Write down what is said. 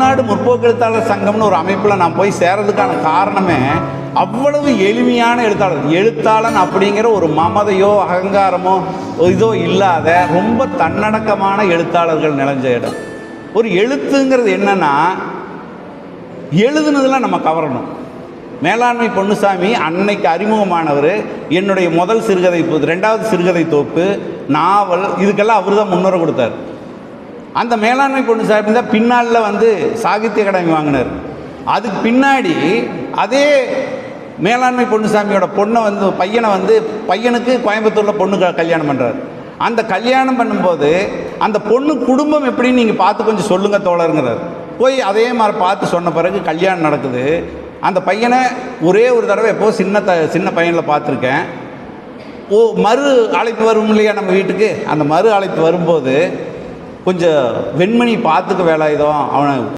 தமிழ்நாடு முற்போக்கு எழுத்தாளர் சங்கம்னு ஒரு அமைப்பில் நான் போய் சேர்றதுக்கான காரணமே அவ்வளவு எளிமையான எழுத்தாளர். எழுத்தாளன் அப்படிங்கிற ஒரு மமதையோ அகங்காரமோ இதோ இல்லாத ரொம்ப தன்னடக்கமான எழுத்தாளர்கள் நிலைஞ்ச இடம். ஒரு எழுத்துங்கிறது என்னன்னா எழுதுனதெல்லாம் நம்ம கவரணும். மேலாண்மை பொன்னுசாமி அன்னைக்கு அறிமுகமானவர். என்னுடைய முதல் சிறுகதை ரெண்டாவது சிறுகதை தொகுப்பு நாவல் இதுக்கெல்லாம் அவர் தான் முன்னுரை கொடுத்தார். அந்த மேலாண்மை பொன்னுசாமி தான் பின்னாளில் வந்து சாகித்ய அகாடமி வாங்கினார். அதுக்கு பின்னாடி அதே மேலாண்மை பொண்ணுசாமியோட பொண்ணை வந்து பையனை வந்து பையனுக்கு கோயம்புத்தூரில் பொண்ணு க- கல்யாணம் பண்ணுறார் அந்த கல்யாணம் பண்ணும்போது அந்த பொண்ணு குடும்பம் எப்படின்னு நீங்கள் பார்த்து கொஞ்சம் சொல்லுங்கள் தோழருங்கிறார். போய் அதே மாதிரி பார்த்து சொன்ன பிறகு கல்யாணம் நடக்குது. அந்த பையனை ஒரே ஒரு தடவை எப்போ சின்ன த சின்ன பையனில் பார்த்துருக்கேன். ஓ மறு அழைப்பு வரும் இல்லையா நம்ம வீட்டுக்கு? அந்த மறு அழைப்பு வரும்போது கொஞ்சம் வெண்மணி பார்த்துக்க வேலாயுதம் அவனை